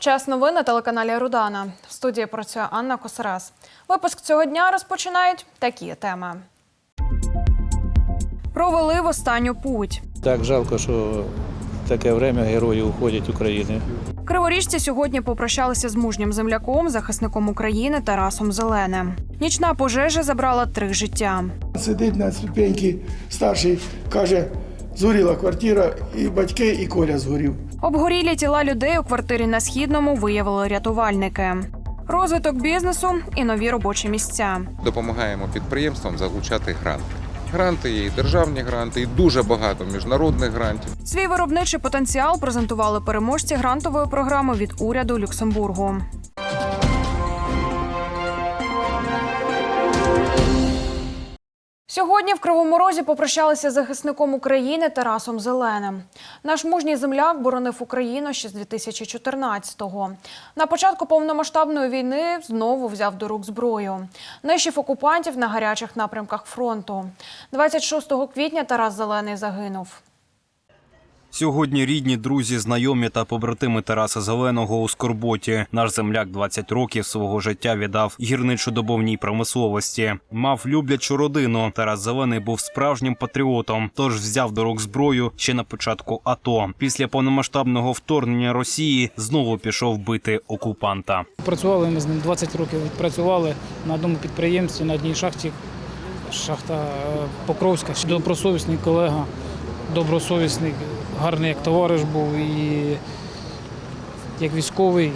Час новин на телеканалі Рудана. В студії працює Анна Косарас. Випуск цього дня розпочинають такі теми. Провели в останню путь. Так жалко, що таке время герої уходять України. Криворіжці сьогодні попрощалися з мужнім земляком, захисником України Тарасом Зеленим. Нічна пожежа забрала три життя. Сидить на ступеньці старший, каже, згоріла квартира, і батьки, і Коля згорів. Обгорілі тіла людей у квартирі на східному виявили рятувальники. Розвиток бізнесу і нові робочі місця. допомагаємо підприємствам залучати гранти. Гранти є і державні гранти, і дуже багато міжнародних грантів. Свій виробничий потенціал презентували переможці грантової програми від уряду Люксембургу. Сьогодні в Кривому Розі попрощалися захисником України Тарасом Зеленим. Наш мужній земляк боронив Україну ще з 2014-го. На початку повномасштабної війни знову взяв до рук зброю. Нищив окупантів на гарячих напрямках фронту. 26 квітня Тарас Зелений загинув. Сьогодні рідні, друзі, знайомі та побратими Тараса Зеленого у Скорботі. Наш земляк 20 років свого життя віддав гірничо-добовній промисловості. Мав люблячу родину. Тарас Зелений був справжнім патріотом, тож взяв до рук зброю ще на початку АТО. Після повномасштабного вторгнення Росії знову пішов бити окупанта. Працювали ми з ним 20 років. Відпрацювали на одному підприємстві на одній шахті. Шахта е, Покровська. Добросовісний колега, добросовісний, гарний як товариш був і як військовий.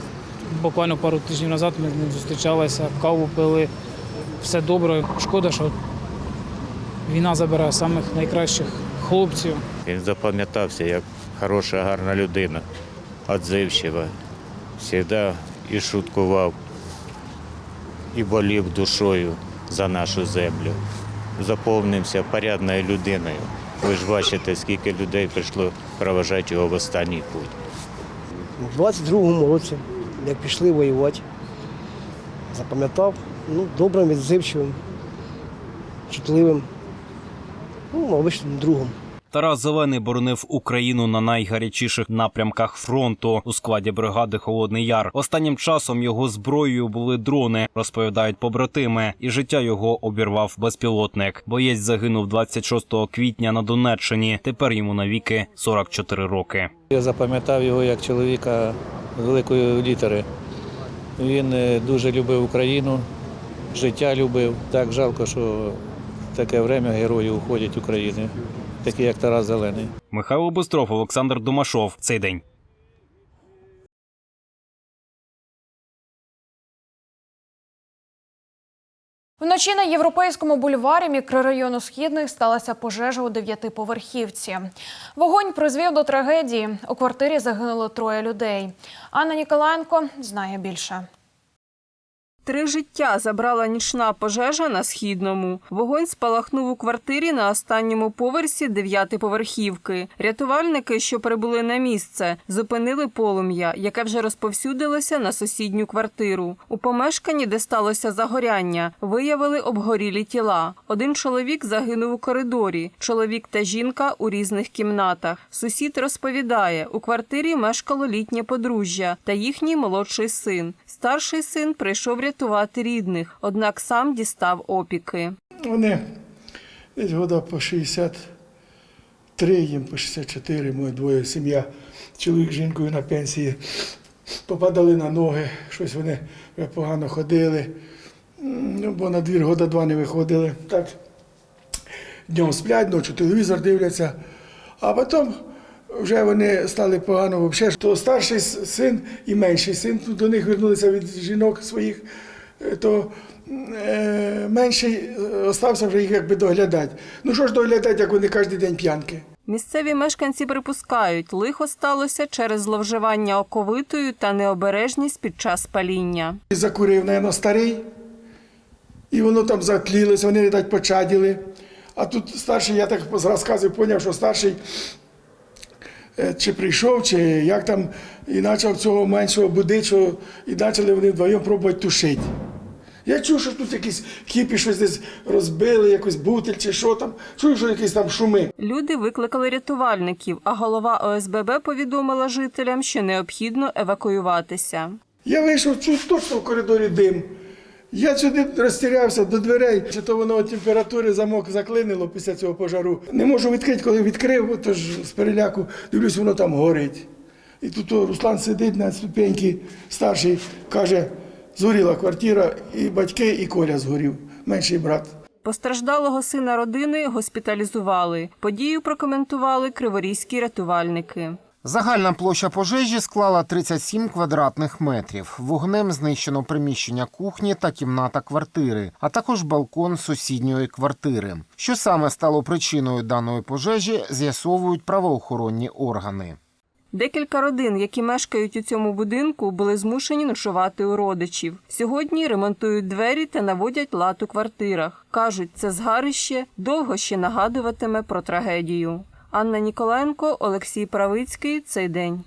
Буквально пару тижнів назад ми з ним зустрічалися, каву пили. Все добре. Шкода, що війна забирає самих найкращих хлопців. Він запам'ятався як хороша, гарна людина, відзивчива. Завжди і шуткував, і болів душою за нашу землю. Заповнився порядною людиною. Ви ж бачите, скільки людей прийшло проважати його в останній путь. У 22-му році, як пішли воювати, запам'ятав, ну, добрим, відзивчивим, чутливим, ну, обичним другом. Тарас Зелений боронив Україну на найгарячіших напрямках фронту у складі бригади Холодний Яр. Останнім часом його зброєю були дрони, розповідають побратими, і життя його обірвав безпілотник. Боєць загинув 26 квітня на Донеччині. Тепер йому навіки 44 роки. Я запам'ятав його як чоловіка великої літери. Він е, дуже любив Україну, життя любив. Так жалко, що таке время герої уходять України, такі як Тарас Зелений. Михайло Бистров, Олександр Домашов. Цей день. Вночі на європейському бульварі мікрорайону Східний сталася пожежа у дев'ятиповерхівці. Вогонь призвів до трагедії. У квартирі загинуло троє людей. Анна Ніколаєнко знає більше. Три життя забрала нічна пожежа на східному. Вогонь спалахнув у квартирі на останньому поверсі дев'ятиповерхівки. Рятувальники, що прибули на місце, зупинили полум'я, яке вже розповсюдилося на сусідню квартиру. У помешканні, де сталося загоряння, виявили обгорілі тіла. Один чоловік загинув у коридорі, чоловік та жінка у різних кімнатах. Сусід розповідає, у квартирі мешкало літнє подружжя та їхній молодший син. Старший син прийшов рятувати рідних, однак сам дістав опіки. Вони десь года по 63, їм по 64, моє двоє сім'я, чоловік з жінкою на пенсії. Попадали на ноги, щось вони погано ходили, бо на двір года два не виходили. Так, днем сплять, ночі телевізор дивляться, а потім вже вони стали погано взагалі. То старший син і менший син до них вернулися від жінок своїх, е, то е, менший е, остався вже їх якби доглядати. Ну що ж доглядати, як вони кожен день п'янки. Місцеві мешканці припускають, лихо сталося через зловживання оковитою та необережність під час паління. Закурив, напевно, старий, і воно там затлілося, вони, видать, почаділи. А тут старший, я так розказів зрозумів, що старший чи прийшов, чи як там, і почав цього меншого будити, що і почали вони вдвоєм пробувати тушити. Я чув, що тут якісь хіпі щось десь розбили, якось бутиль чи що там. Чую, що якісь там шуми. Люди викликали рятувальників, а голова ОСББ повідомила жителям, що необхідно евакуюватися. Я вийшов, чую точно в коридорі дим. Я сюди розтірявся до дверей, чи то воно температури замок заклинило після цього пожару. Не можу відкрити, коли відкрив, тож з переляку дивлюсь, воно там горить. І тут Руслан сидить на ступеньки, старший, каже, згоріла квартира, і батьки, і Коля згорів, менший брат. Постраждалого сина родини госпіталізували. Подію прокоментували криворізькі рятувальники. Загальна площа пожежі склала 37 квадратних метрів. Вогнем знищено приміщення кухні та кімната квартири, а також балкон сусідньої квартири. Що саме стало причиною даної пожежі, з'ясовують правоохоронні органи. Декілька родин, які мешкають у цьому будинку, були змушені ночувати у родичів. Сьогодні ремонтують двері та наводять лад у квартирах. Кажуть, це згарище довго ще нагадуватиме про трагедію. Анна Ніколенко, Олексій Правицький. Цей день.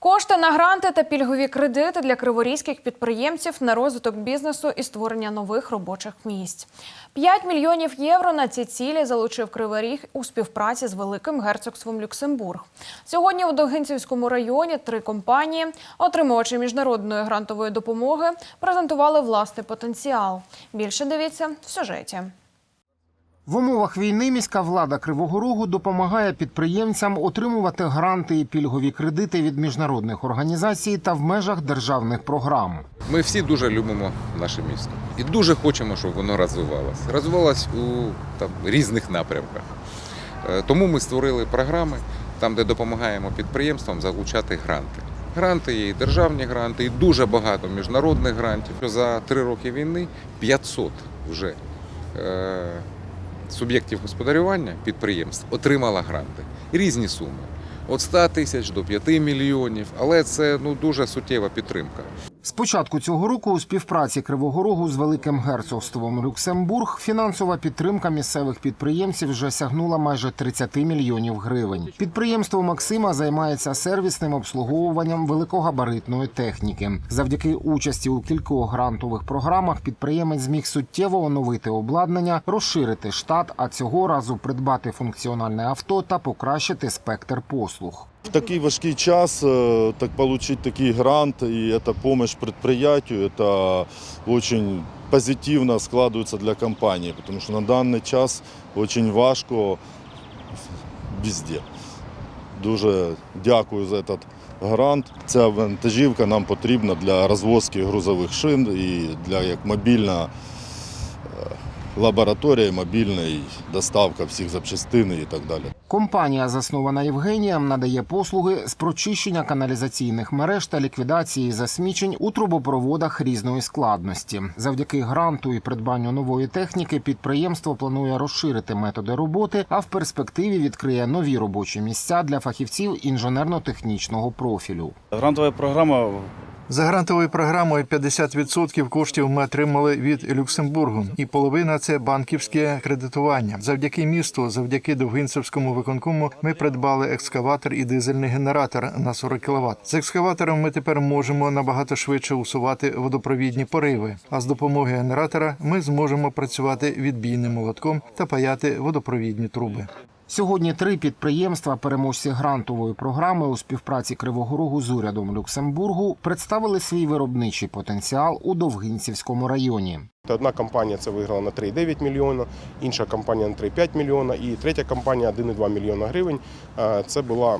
Кошти на гранти та пільгові кредити для криворізьких підприємців на розвиток бізнесу і створення нових робочих місць. 5 мільйонів євро на ці цілі залучив Кривий Ріг у співпраці з Великим герцогством Люксембург. Сьогодні у Довгинцівському районі три компанії, отримувачі міжнародної грантової допомоги, презентували власний потенціал. Більше дивіться в сюжеті. В умовах війни міська влада Кривого Рогу допомагає підприємцям отримувати гранти і пільгові кредити від міжнародних організацій та в межах державних програм. Ми всі дуже любимо наше місто і дуже хочемо, щоб воно розвивалося. Розвивалось у там, різних напрямках. Е, Тому ми створили програми, там, де допомагаємо підприємствам залучати гранти. Гранти є і державні гранти, і дуже багато міжнародних грантів. За три роки війни 500 вже е, суб'єктів господарювання підприємств отримала гранти. Різні суми. Від 100 тисяч до 5 мільйонів, але це ну, дуже суттєва підтримка. З початку цього року у співпраці Кривого Рогу з Великим герцогством Люксембург фінансова підтримка місцевих підприємців вже сягнула майже 30 мільйонів гривень. Підприємство Максима займається сервісним обслуговуванням великогабаритної техніки. Завдяки участі у кількох грантових програмах підприємець зміг суттєво оновити обладнання, розширити штат, а цього разу придбати функціональне авто та покращити спектр послуг. В такий важкий час э, так получить такий грант и это помощь предприятию, это очень позитивно складывается для компании, потому что на данный час очень важко везде. Дуже дякую за этот грант. Ця вантажівка нам потрібна для розвозки грузових шин і для як мобільна е, лабораторія, мобільна і доставка всіх запчастин і так далі. Компанія, заснована Євгенієм, надає послуги з прочищення каналізаційних мереж та ліквідації засмічень у трубопроводах різної складності. Завдяки гранту і придбанню нової техніки підприємство планує розширити методи роботи, а в перспективі відкриє нові робочі місця для фахівців інженерно-технічного профілю. Грантова програма За грантовою програмою 50% коштів ми отримали від Люксембургу, і половина це банківське кредитування. Завдяки місту, завдяки Довгинцевському виконкому, ми придбали екскаватор і дизельний генератор на 40 кВт. З екскаватором ми тепер можемо набагато швидше усувати водопровідні пориви. А з допомогою генератора ми зможемо працювати відбійним молотком та паяти водопровідні труби. Сьогодні три підприємства, переможці грантової програми у співпраці Кривого Рогу з урядом Люксембургу, представили свій виробничий потенціал у Довгинцівському районі. Одна компанія це виграла на 3,9 мільйона, інша компанія на 3,5 мільйона і третя компанія 1,2 мільйона гривень. Е, Це була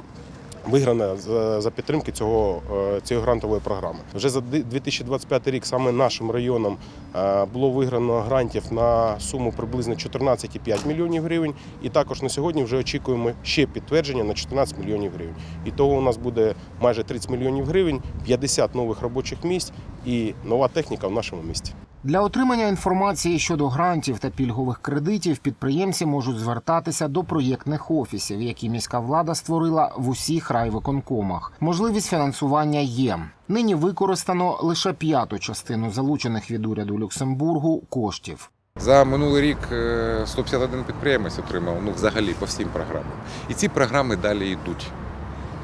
виграна за підтримки цього, е, цієї грантової програми. Вже за 2025 рік саме нашим районом е, було виграно грантів на суму приблизно 14,5 мільйонів гривень. І також на сьогодні вже очікуємо ще підтвердження на 14 мільйонів гривень. І того у нас буде майже 30 мільйонів гривень, 50 нових робочих місць і нова техніка в нашому місті. Для отримання інформації щодо грантів та пільгових кредитів підприємці можуть звертатися до проєктних офісів, які міська влада створила в усіх райвиконкомах. Можливість фінансування є. Нині використано лише п'яту частину залучених від уряду Люксембургу коштів. За минулий рік е, 151 підприємець отримав ну, взагалі по всім програмам. І ці програми далі йдуть.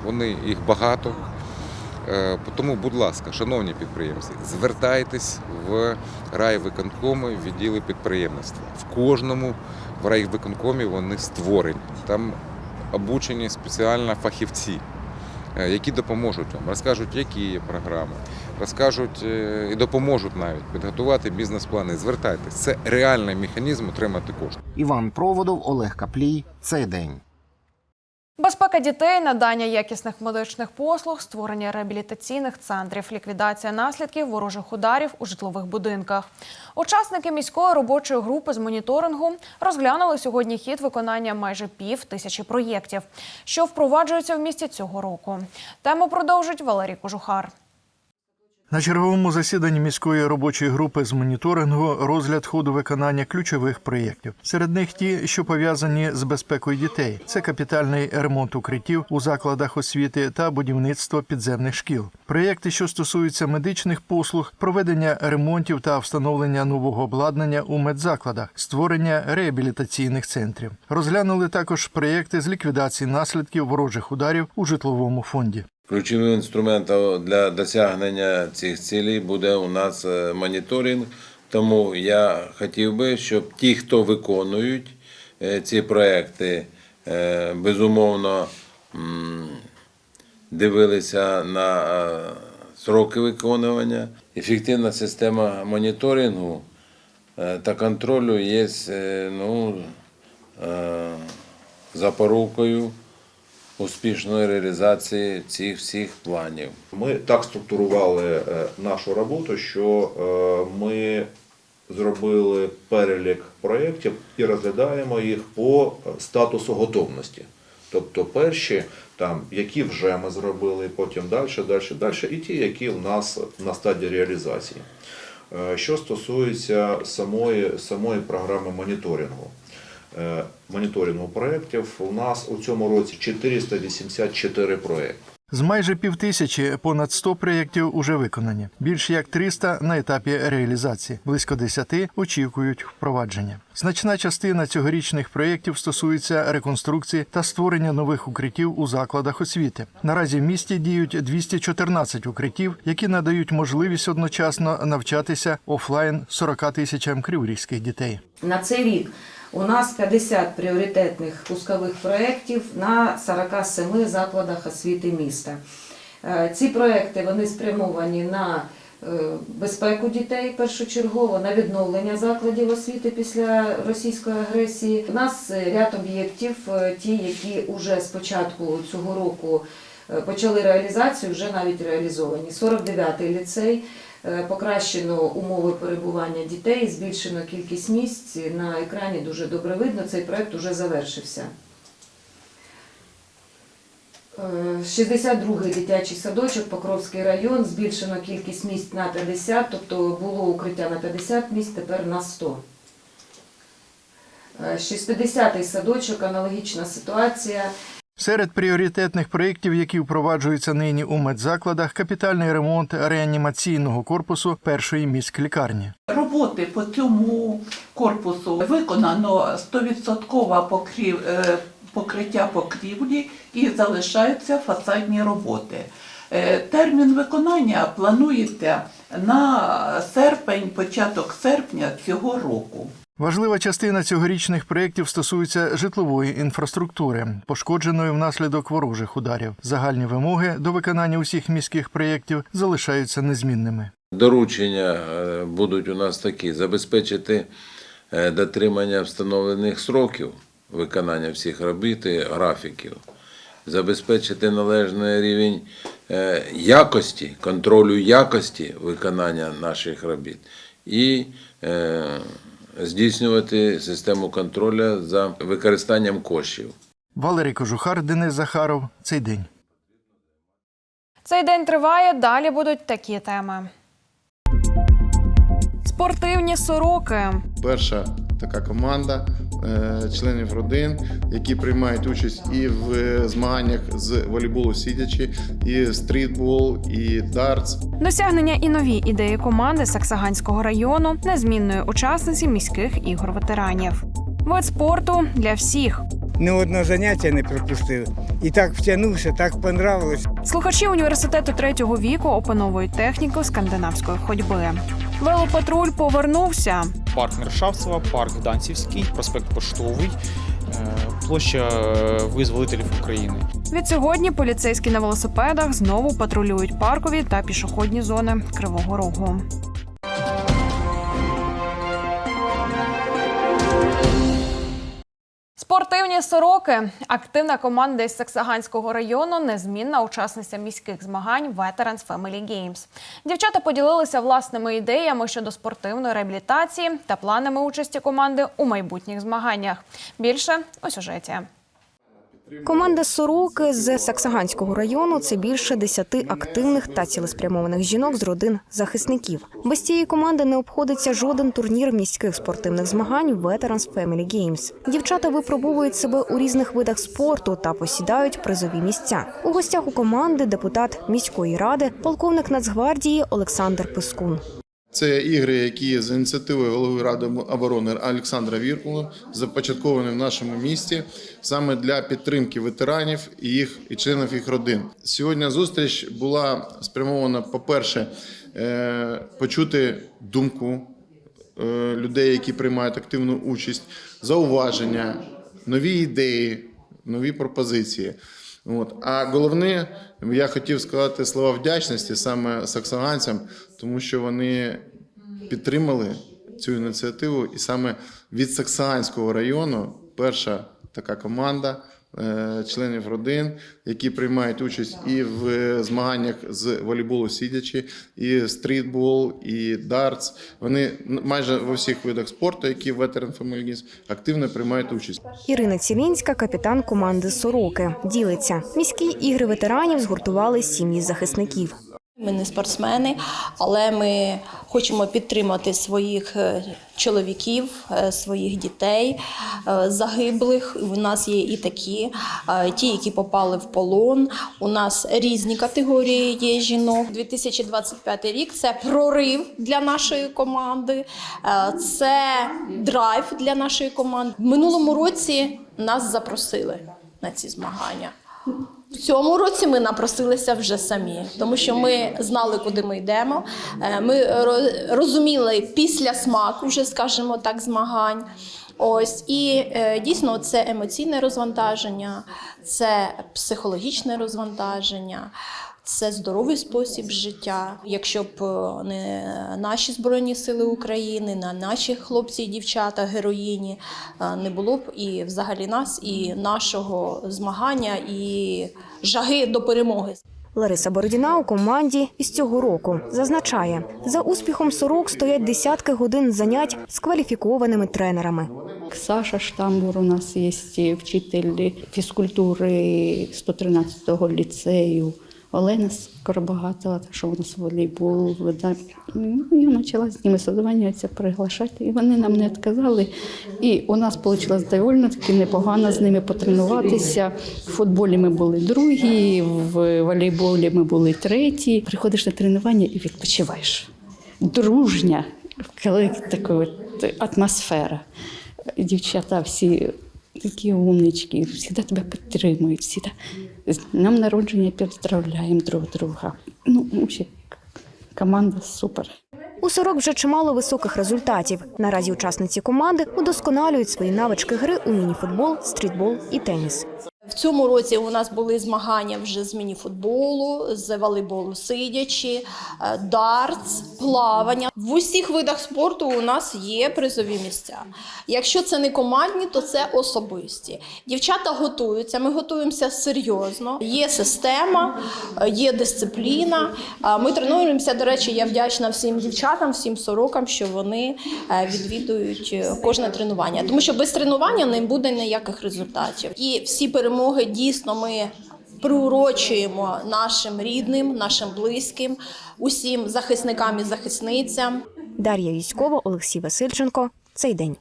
вони їх багато. Е, Тому, будь ласка, шановні підприємці, звертайтесь в райвиконкоми, відділи підприємництва. В кожному в райвиконкомі вони створені. Там обучені спеціально фахівці, е, які допоможуть вам, розкажуть, які є програми, розкажуть е, і допоможуть навіть підготувати бізнес-плани. Звертайтесь. Це реальний механізм отримати кошти. Іван Проводов, Олег Каплій. Цей день. Безпека дітей, надання якісних медичних послуг, створення реабілітаційних центрів, ліквідація наслідків ворожих ударів у житлових будинках. Учасники міської робочої групи з моніторингу розглянули сьогодні хід виконання майже пів тисячі проєктів, що впроваджуються в місті цього року. Тему продовжить Валерій Кожухар. На черговому засіданні міської робочої групи з моніторингу розгляд ходу виконання ключових проєктів. Серед них ті, що пов'язані з безпекою дітей. Це капітальний ремонт укриттів у закладах освіти та будівництво підземних шкіл. Проєкти, що стосуються медичних послуг, проведення ремонтів та встановлення нового обладнання у медзакладах, створення реабілітаційних центрів. Розглянули також проєкти з ліквідації наслідків ворожих ударів у житловому фонді. Ключовим інструментом для досягнення цих цілей буде у нас е, моніторинг. Тому я хотів би, щоб ті, хто виконують е, ці проекти, е, безумовно дивилися на сроки виконування. Ефективна система моніторингу та контролю є ну, запорукою успішної реалізації цих всіх планів. Ми так структурували е, нашу роботу, що е, ми зробили перелік проєктів і розглядаємо їх по статусу готовності. Тобто перші, там, які вже ми зробили, потім далі, далі, далі, і ті, які в нас на стадії реалізації. Е, Що стосується самої, самої програми моніторингу. Е, Моніторингу проєктів у нас у цьому році 484 проєкти. З майже півтисячі понад 100 проєктів уже виконані. Більше як 300 на етапі реалізації. Близько 10 очікують впровадження. Значна частина цьогорічних проєктів стосується реконструкції та створення нових укриттів у закладах освіти. Наразі в місті діють 214 укриттів, які надають можливість одночасно навчатися офлайн 40 тисячам криворізьких дітей. На цей рік у нас 50 пріоритетних пускових проєктів на 47 закладах освіти міста. Е, Ці проєкти вони спрямовані на е, безпеку дітей першочергово, на відновлення закладів освіти після російської агресії. У нас е, ряд об'єктів, ті, які вже з початку цього року почали реалізацію, вже навіть реалізовані. 49-й ліцей. Е, Покращено умови перебування дітей, збільшено кількість місць. На екрані дуже добре видно, цей проект вже завершився. Е, 62-й дитячий садочок, Покровський район, збільшено кількість місць на 50, тобто було укриття на 50 місць, тепер на 100. Е, 60-й садочок, аналогічна ситуація. Серед пріоритетних проєктів, які впроваджуються нині у медзакладах, капітальний ремонт реанімаційного корпусу першої міськлікарні. Роботи по цьому корпусу виконано 100% покрів, е, покриття покрівлі і залишаються фасадні роботи. Е, Термін виконання планується на серпень, початок серпня цього року. Важлива частина цьогорічних проєктів стосується житлової інфраструктури, пошкодженої внаслідок ворожих ударів. Загальні вимоги до виконання усіх міських проєктів залишаються незмінними. Доручення е, будуть у нас такі: забезпечити е, дотримання встановлених сроків виконання всіх робіт графіків, забезпечити належний рівень е, якості, контролю якості виконання наших робіт і здійснювати систему контролю за використанням коштів. Валерій Кожухар, Денис Захаров. Цей день. Цей день триває. Далі будуть такі теми. Спортивні сороки. перша така команда членів родин, які приймають участь і в е, змаганнях з волейболу сидячи, і стрітбол, і дартс. Досягнення і нові ідеї команди Саксаганського району, незмінної учасниці міських ігор ветеранів. Вид спорту для всіх. Ні одного заняття не пропустив. І так втягнувся, так понравилось. Слухачі університету третього віку опановують техніку скандинавської ходьби. Велопатруль повернувся. Парк Мершавцева, парк Данцівський, проспект Поштовий, е, площа е, Визволителів України. Відсьогодні поліцейські на велосипедах знову патрулюють паркові та пішохідні зони Кривого Рогу. Спортивні сороки. Активна команда із Саксаганського району, незмінна учасниця міських змагань Veterans Family Games. Дівчата поділилися власними ідеями щодо спортивної реабілітації та планами участі команди у майбутніх змаганнях. Більше у сюжеті. Команда Сороки з Саксаганського району це більше десяти активних та цілеспрямованих жінок з родин захисників. Без цієї команди не обходиться жоден турнір міських спортивних змагань Veterans Family Games. Дівчата випробовують себе у різних видах спорту та посідають призові місця. У гостях у команди депутат міської ради, полковник Нацгвардії Олександр Пискун. Це ігри, які з ініціативи голови ради оборони Олександра Віркула започатковані в нашому місті саме для підтримки ветеранів і їх і членів їх родин. Сьогодні зустріч була спрямована, по-перше, е, почути думку е, людей, які приймають активну участь, зауваження, нові ідеї, нові пропозиції. От. А головне, я хотів сказати слова вдячності саме саксаганцям, тому що вони підтримали цю ініціативу, і саме від Саксаганського району перша така команда членів родин, які приймають участь і в е, змаганнях з волейболу сидячи, і стрітбол, і дартс. Вони майже во всіх видах спорту, які ветеран Veteran активно приймають участь. Ірина Цілінська, капітан команди Сороки, ділиться. Міські ігри ветеранів згуртували сім'ї захисників. Ми не спортсмени, але ми хочемо підтримати своїх е, чоловіків, е, своїх дітей, е, загиблих. У нас є і такі, ті, які попали в полон. У нас різні категорії є жінок. 2025 рік це прорив для нашої команди, це драйв для нашої команди. В минулому році нас запросили на ці змагання. Цьому році ми напросилися вже самі, тому що ми знали, куди ми йдемо. Е, Ми розуміли після смаку, вже скажімо так, змагань. Ось і е, дійсно це емоційне розвантаження, це психологічне розвантаження. Це здоровий спосіб життя. Якщо б е, не наші збройні сили України, не наші хлопці і дівчата, героїні, е, не було б і взагалі нас, і нашого змагання, і жаги до перемоги. Лариса Бородіна у команді із цього року зазначає, за успіхом сорок стоять десятки годин занять з кваліфікованими тренерами. Саша Штамбур у нас є вчитель фізкультури 113-го ліцею. Олена Скоробагатова, що у нас волейбол. Ну, Я почала з ними созванюватися, приглашати, і вони нам не відказали. І у нас вийшло доволі таки непогано з ними потренуватися. В футболі ми були другі, в волейболі ми були треті. Приходиш на тренування і відпочиваєш. Дружня, коли така атмосфера. Дівчата всі такі умнички, завжди тебе підтримують, завжди з днем народження поздравляємо друг друга. Ну, взагалі, команда супер. У сорок вже чимало високих результатів. Наразі учасниці команди удосконалюють свої навички гри у мініфутбол, стрітбол і теніс. В цьому році у нас були змагання вже з мініфутболу, з волейболу сидячи, е, дартс, плавання. В усіх видах спорту у нас є призові місця. Якщо це не командні, то це особисті. Дівчата готуються, ми готуємося серйозно. Є система, є дисципліна. Е, Ми тренуємося. До речі, я вдячна всім дівчатам, всім сорокам, що вони е, відвідують кожне тренування. Тому що без тренування не буде ніяких результатів. І всі перемоги дійсно ми приурочуємо нашим рідним, нашим близьким, усім захисникам і захисницям. Дар'я Військова, Олексій Васильченко. Цей день.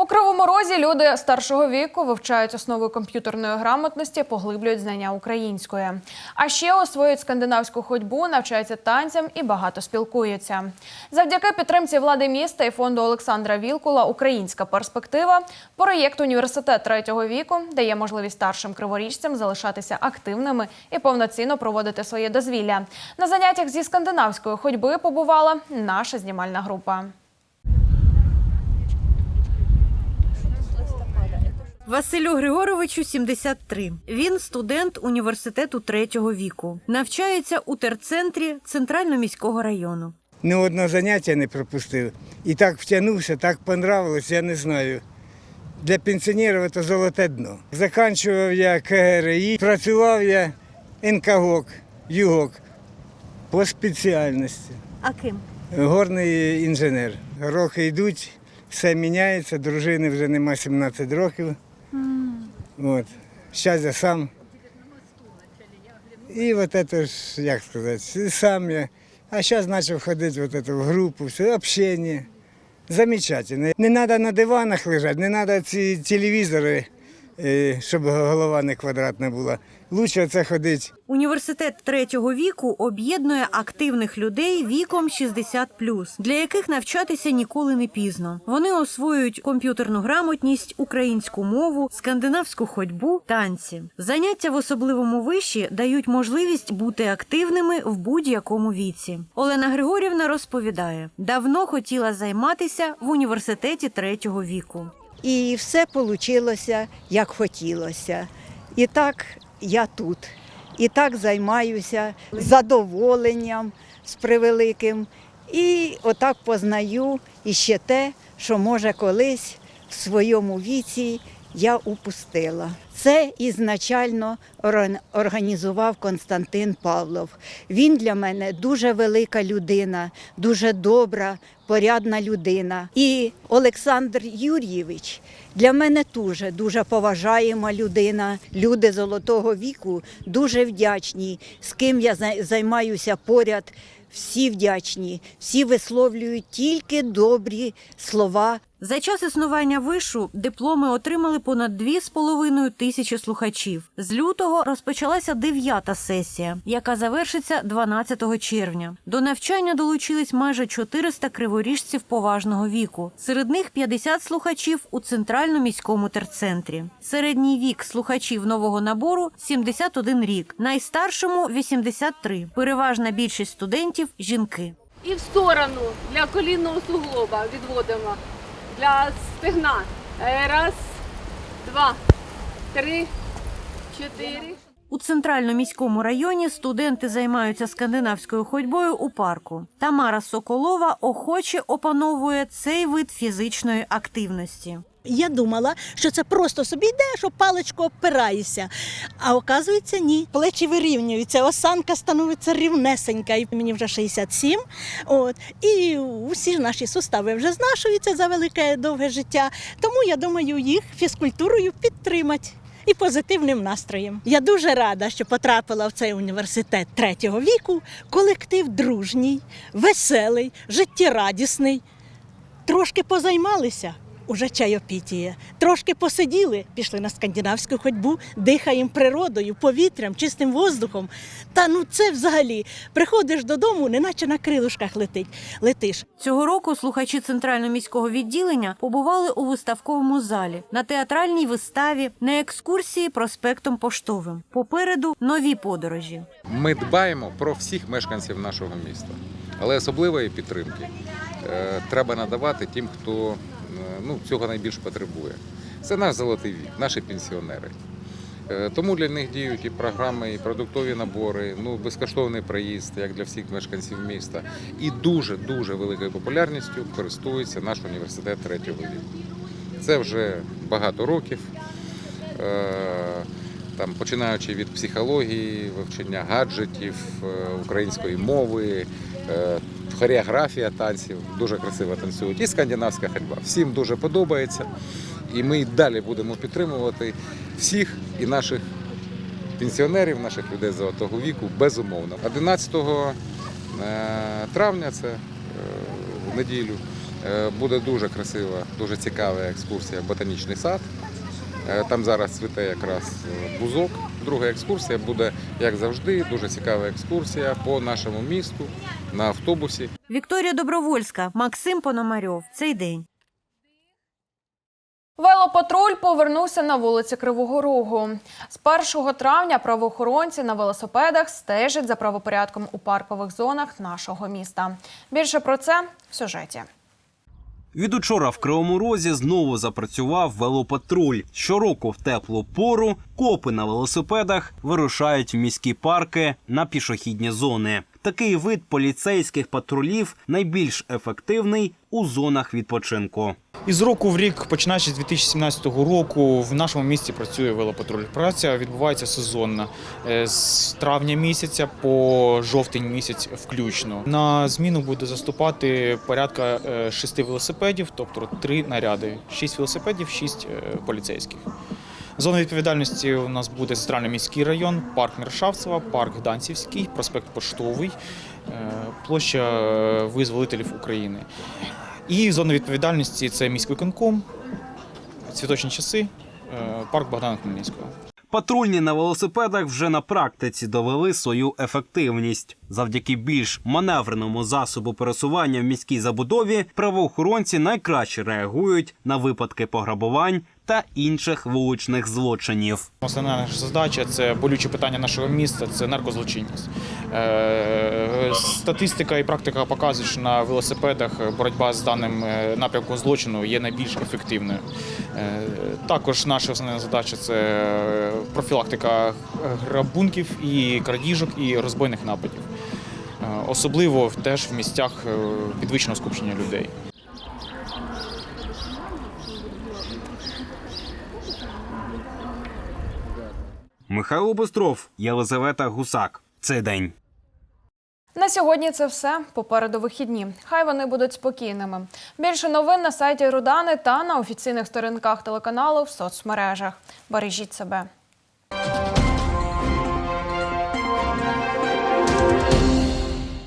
У Кривому Розі люди старшого віку вивчають основи комп'ютерної грамотності, поглиблюють знання української. А ще освоюють скандинавську ходьбу, навчаються танцям і багато спілкуються. Завдяки підтримці влади міста і фонду Олександра Вілкула Українська перспектива проєкт університет третього віку дає можливість старшим криворіжцям залишатися активними і повноцінно проводити своє дозвілля. На заняттях зі скандинавської ходьби побувала наша знімальна група. Василю Григоровичу 73. Він студент університету третього віку. Навчається у терцентрі Центрально-міського району. Ні одного заняття не пропустив. І так втягнувся, так понравилось, я не знаю. Для пенсіонерів це золоте дно. Заканчував я КГРІ, працював я НКГОК, ЮГОК по спеціальності. А ким? Горний інженер. Роки йдуть, все міняється, дружини вже нема 17 років. От. Сейчас я сам. І от це ж, як сказати, сам я. А зараз почав ходити в, эту, в групу, все, общение. Замечательно. Не треба на диванах лежати, не треба ці телевізори, е, щоб голова не квадратна була. Лучше це ходити Університет третього віку об'єднує активних людей віком 60+, для яких навчатися ніколи не пізно. Вони освоюють комп'ютерну грамотність, українську мову, скандинавську ходьбу, танці. Заняття в особливому виші дають можливість бути активними в будь-якому віці. Олена Григорівна розповідає, давно хотіла займатися в університеті третього віку. І все вийшло, як хотілося. І так я тут. І так займаюся задоволенням, з превеликим. І отак познаю іще те, що може колись в своєму віці я упустила. Це ізначально організував Константин Павлов. Він для мене дуже велика людина, дуже добра, порядна людина. І Олександр Юрійович для мене дуже дуже поважаєма людина. Люди золотого віку дуже вдячні, з ким я зай- займаюся поряд. Всі вдячні, всі висловлюють тільки добрі слова За час існування вишу дипломи отримали понад 2,5 тисячі слухачів. З лютого розпочалася дев'ята сесія, яка завершиться 12 червня. До навчання долучились майже 400 криворіжців поважного віку. Серед них 50 слухачів у центральному міському терцентрі. Середній вік слухачів нового набору 71 рік, найстаршому 83. Переважна більшість студентів жінки. І в сторону для колінного суглоба відводимо. Для стегна. Е, Раз, два, три, чотири. У центрально-міському районі студенти займаються скандинавською ходьбою у парку. Тамара Соколова охоче опановує цей вид фізичної активності. Я думала, що це просто собі йде, що паличку опираєшся. А оказується, ні. Плечі вирівнюються, осанка становиться рівнесенька. І мені вже 67. От. І усі наші сустави вже знашуються за велике довге життя. Тому я думаю, їх фізкультурою підтримати. І позитивним настроєм. Я дуже рада, що потрапила в цей університет третього віку. Колектив дружній, веселий, життєрадісний. Трошки позаймалися. Уже чайопітіє. Трошки посиділи, пішли на скандинавську ходьбу, дихаємо природою, повітрям, чистим воздухом. Та ну це взагалі приходиш додому, неначе на крилушках летить. Летиш. Цього року слухачі центрального міського відділення побували у виставковому залі на театральній виставі, на екскурсії проспектом Поштовим. Попереду нові подорожі. Ми дбаємо про всіх мешканців нашого міста, але особливої підтримки е, треба надавати тим, хто ну, цього найбільш потребує. Це наш золотий вік, наші пенсіонери. Е, Тому для них діють і програми, і продуктові набори, ну безкоштовний проїзд, як для всіх мешканців міста. І дуже дуже великою популярністю користується наш університет третього віку. Це вже багато років. Е, Там, починаючи від психології, вивчення гаджетів, е, української мови, е, хореографія танців, дуже красиво танцюють, і скандинавська ходьба. Всім дуже подобається. І ми й далі будемо підтримувати всіх і наших пенсіонерів, наших людей золотого віку, безумовно. 11 е, травня, це е, в неділю, Е, Буде дуже красива, дуже цікава екскурсія в ботанічний сад. Е, Там зараз цвіте якраз е, бузок. Друга екскурсія буде, як завжди, дуже цікава екскурсія по нашому місту на автобусі. Вікторія Добровольська, Максим Пономарьов. Цей день. Велопатруль повернувся на вулиці Кривого Рогу. З 1 травня правоохоронці на велосипедах стежать за правопорядком у паркових зонах нашого міста. Більше про це в сюжеті. Від учора в Кривому Розі знову запрацював велопатруль. Щороку в теплу пору копи на велосипедах вирушають в міські парки на пішохідні зони. Такий вид поліцейських патрулів найбільш ефективний у зонах відпочинку. Із року в рік, починаючи з 2017 року, в нашому місті працює велопатруль. Праця відбувається сезонно е, з травня місяця по жовтень місяць включно. На зміну буде заступати порядка е, шести велосипедів, тобто три наряди. Шість велосипедів, шість е, поліцейських. Зона відповідальності у нас буде центральний міський район, парк Міршавцева, парк Гданцівський, проспект Поштовий, площа Визволителів України. І зона відповідальності це міськвиконком, цвіточні часи, е, парк Богдана Хмельницького. Патрульні на велосипедах вже на практиці довели свою ефективність. Завдяки більш маневреному засобу пересування в міській забудові правоохоронці найкраще реагують на випадки пограбувань та інших вуличних злочинів. Основна наша задача це болюче питання нашого міста це наркозлочинність. Е, Статистика і практика показують, що на велосипедах боротьба з даним е, напрямком злочину є найбільш ефективною. Е, Також наша основна задача це профілактика грабунків і крадіжок і розбойних нападів. Особливо теж в місцях підвищеного скупчення людей. Михайло Бостров, Єлизавета Гусак. Цей день. На сьогодні це все. Попереду вихідні. Хай вони будуть спокійними. Більше новин на сайті Рудани та на офіційних сторінках телеканалу в соцмережах. Бережіть себе.